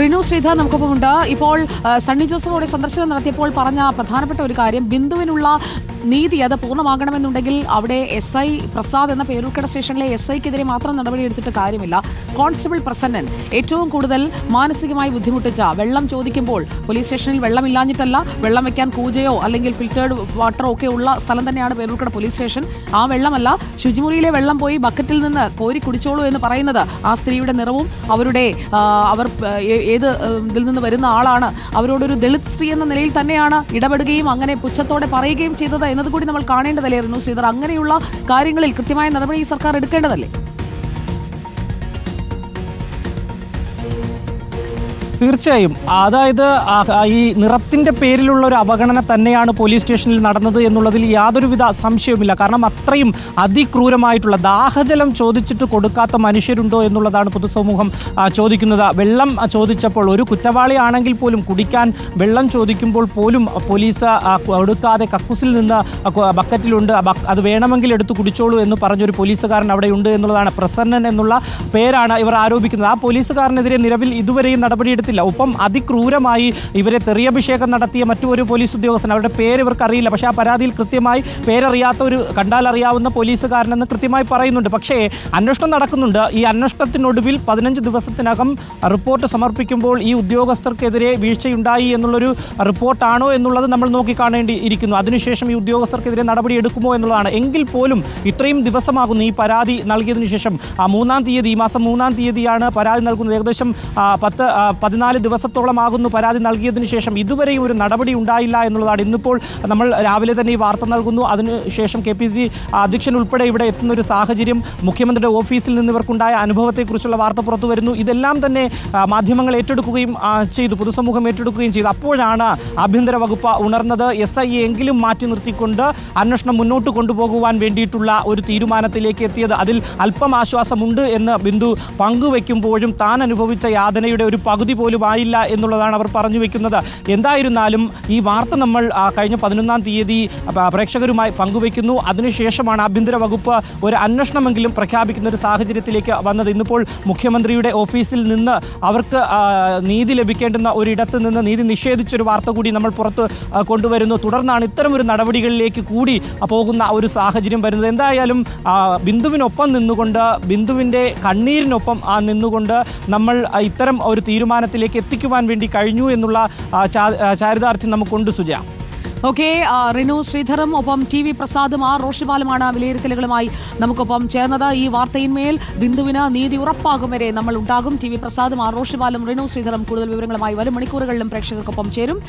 റിനു ശ്രീധർ നമുക്കൊപ്പമുണ്ട്. ഇപ്പോൾ സണ്ണി ജോസഫോടെ സന്ദർശനം നടത്തിയപ്പോൾ പറഞ്ഞ പ്രധാനപ്പെട്ട ഒരു കാര്യം ബിന്ദുവിനുള്ള നീതി അത് പൂർണമാകണമെന്നുണ്ടെങ്കിൽ അവിടെ എസ് ഐ പ്രസാദ് എന്ന പേരൂർക്കട സ്റ്റേഷനിലെ എസ് ഐക്കെതിരെ മാത്രം നടപടിയെടുത്തിട്ട് കാര്യമില്ല. കോൺസ്റ്റബിൾ പ്രസന്നൻ ഏറ്റവും കൂടുതൽ മാനസികമായി ബുദ്ധിമുട്ടിച്ച വെള്ളം ചോദിക്കുമ്പോൾ പോലീസ് സ്റ്റേഷനിൽ വെള്ളമില്ലാഞ്ഞിട്ടല്ല വെള്ളം വെക്കാൻ കൂജയോ അല്ലെങ്കിൽ ഫിൽറ്റേർഡ് വാട്ടറോ ഒക്കെ ഉള്ള സ്ഥലം തന്നെയാണ് പേരൂർക്കട പോലീസ് സ്റ്റേഷൻ. ആ വെള്ളമല്ല ശുചിമുറിയിലെ വെള്ളം പോയി ബക്കറ്റിൽ നിന്ന് കോരി കുടിച്ചോളൂ എന്ന് പറയുന്നത്. ആ സ്ത്രീയുടെ നിറവും അവരുടെ അവർ ഏത് ഇതിൽ നിന്ന് വരുന്ന ആളാണ്. അവരോടൊരു ദളിത് സ്ത്രീ എന്ന നിലയിൽ തന്നെയാണ് ഇടപെടുകയും അങ്ങനെ പുച്ഛത്തോടെ പറയുകയും ചെയ്തത്. എന്നതുകൂടി നമ്മൾ കാണേണ്ടതല്ലേ റിനു ശ്രീധർ? അങ്ങനെയുള്ള കാര്യങ്ങളിൽ കൃത്യമായ നടപടി ഈ സർക്കാർ എടുക്കേണ്ടതല്ലേ? തീർച്ചയായും. അതായത് ഈ നിറത്തിന്റെ പേരിലുള്ള ഒരു അവഗണന തന്നെയാണ് പോലീസ് സ്റ്റേഷനിൽ നടന്നത് എന്നുള്ളതിൽ യാതൊരുവിധ സംശയവുമില്ല. കാരണം അത്രയും അതിക്രൂരമായിട്ടുള്ള ദാഹജലം ചോദിച്ചിട്ട് കൊടുക്കാത്ത മനുഷ്യരുണ്ടോ എന്നുള്ളതാണ് പൊതുസമൂഹം ചോദിക്കുന്നത്. വെള്ളം ചോദിച്ചപ്പോൾ ഒരു കുറ്റവാളിയാണെങ്കിൽ പോലും കുടിക്കാൻ വെള്ളം ചോദിക്കുമ്പോൾ പോലും പോലീസ് കൊടുക്കാതെ കക്കൂസിൽ നിന്ന് ബക്കറ്റിലുണ്ട്. അത് വേണമെങ്കിൽ എടുത്ത് കുടിച്ചോളൂ എന്ന് പറഞ്ഞൊരു പോലീസുകാരൻ അവിടെ ഉണ്ട് എന്നുള്ളതാണ്. പ്രസന്നൻ എന്നുള്ള പേരാണ് ഇവർ ആരോപിക്കുന്നത്. ആ പോലീസുകാരനെതിരെ നിലവിൽ ഇതുവരെയും നടപടിയെടുത്തില്ല ഒപ്പം അതിക്രൂരമായി ഇവരെ തെറിയഭിഷേകം നടത്തിയ മറ്റു ഒരു പോലീസ് ഉദ്യോഗസ്ഥൻ അവരുടെ പേര് ഇവർക്ക് അറിയില്ല. പക്ഷേ ആ പരാതിയിൽ കൃത്യമായി പേരറിയാത്ത ഒരു കണ്ടാൽ അറിയാവുന്ന പോലീസുകാരനെന്ന് കൃത്യമായി പറയുന്നുണ്ട്. പക്ഷേ അന്വേഷണം നടക്കുന്നുണ്ട്. ഈ അന്വേഷണത്തിനൊടുവിൽ പതിനഞ്ച് ദിവസത്തിനകം റിപ്പോർട്ട് സമർപ്പിക്കുമ്പോൾ ഈ ഉദ്യോഗസ്ഥർക്കെതിരെ വീഴ്ചയുണ്ടായി എന്നുള്ളൊരു റിപ്പോർട്ടാണോ എന്നുള്ളത് നമ്മൾ നോക്കിക്കാണേണ്ടി ഇരിക്കുന്നു അതിനുശേഷം ഈ ഉദ്യോഗസ്ഥർക്കെതിരെ നടപടി എടുക്കുമോ എന്നുള്ളതാണ്. എങ്കിൽ പോലും ഇത്രയും ദിവസമാകുന്നു ഈ പരാതി നൽകിയതിനു ശേഷം ആ മൂന്നാം തീയതി ഈ മാസം മൂന്നാം തീയതിയാണ് പരാതി നൽകുന്നത്. ഏകദേശം പത്ത് പതിനാല് ദിവസത്തോളമാകുന്നു പരാതി നൽകിയതിന് ശേഷം ഇതുവരെയും ഒരു നടപടി ഉണ്ടായില്ല എന്നുള്ളതാണ്. ഇന്നിപ്പോൾ നമ്മൾ രാവിലെ തന്നെ ഈ വാർത്ത നൽകുന്നു. അതിനുശേഷം കെ പി സി അധ്യക്ഷൻ ഉൾപ്പെടെ ഇവിടെ എത്തുന്ന ഒരു സാഹചര്യം മുഖ്യമന്ത്രിയുടെ ഓഫീസിൽ നിന്ന് ഇവർക്കുണ്ടായ അനുഭവത്തെക്കുറിച്ചുള്ള വാർത്ത പുറത്തു വരുന്നു. ഇതെല്ലാം തന്നെ മാധ്യമങ്ങൾ ഏറ്റെടുക്കുകയും ചെയ്തു പൊതുസമൂഹം ഏറ്റെടുക്കുകയും ചെയ്തു. അപ്പോഴാണ് ആഭ്യന്തര വകുപ്പ് ഉണർന്നത്. എസ് ഐ എങ്കിലും മാറ്റി നിർത്തിക്കൊണ്ട് അന്വേഷണം മുന്നോട്ട് കൊണ്ടുപോകുവാൻ വേണ്ടിയിട്ടുള്ള ഒരു തീരുമാനത്തിലേക്ക് എത്തിയത്. അതിൽ അല്പം ആശ്വാസമുണ്ട് എന്ന് ബിന്ദു പങ്കുവെക്കുമ്പോഴും താൻ അനുഭവിച്ച യാതനയുടെ ഒരു പകുതി പോലും ആയില്ല എന്നുള്ളതാണ് അവർ പറഞ്ഞു വെക്കുന്നത്. എന്തായിരുന്നാലും ഈ വാർത്ത നമ്മൾ കഴിഞ്ഞ പതിനൊന്നാം തീയതി പ്രേക്ഷകരുമായി പങ്കുവയ്ക്കുന്നു അതിനുശേഷമാണ് ആഭ്യന്തര വകുപ്പ് ഒരു അന്വേഷണമെങ്കിലും പ്രഖ്യാപിക്കുന്ന ഒരു സാഹചര്യത്തിലേക്ക് വന്നത്. ഇന്നിപ്പോൾ മുഖ്യമന്ത്രിയുടെ ഓഫീസിൽ നിന്ന് അവർക്ക് നീതി ലഭിക്കേണ്ടുന്ന ഒരിടത്ത് നിന്ന് നീതി നിഷേധിച്ചൊരു വാർത്ത കൂടി നമ്മൾ പുറത്ത് കൊണ്ടുവരുന്നു. തുടർന്നാണ് ഇത്തരം ഒരു നടപടികളിലേക്ക് കൂടി പോകുന്ന ഒരു സാഹചര്യം വരുന്നത്. എന്തായാലും ബിന്ദുവിനൊപ്പം നിന്നുകൊണ്ട് ബിന്ദുവിന്റെ കണ്ണീരിനൊപ്പം നിന്നുകൊണ്ട് നമ്മൾ ഇത്തരം ഒരു തീരുമാനത്തിലേക്ക് എത്തിക്കുവാൻ വേണ്ടി കഴിഞ്ഞു എന്നുള്ള ചാരിതാർത്ഥ്യം നമുക്കുണ്ട് സുജ. ഓക്കെ റിനു ശ്രീധറും ഒപ്പം ടി വി പ്രസാദും ആർ റോഷിപാലുമാണ് വിലയിരുത്തലുകളുമായി നമുക്കൊപ്പം ചേർന്നത്. ഈ വാർത്തയിന്മേൽ ബിന്ദുവിന് നീതി ഉറപ്പാകും വരെ നമ്മൾ ഉണ്ടാകും ടി വി പ്രസാദും ആർ റോഷിപാലും റിനു ശ്രീധറും കൂടുതൽ വിവരങ്ങളുമായി വരും മണിക്കൂറുകളിലും പ്രേക്ഷകർക്കൊപ്പം ചേരും.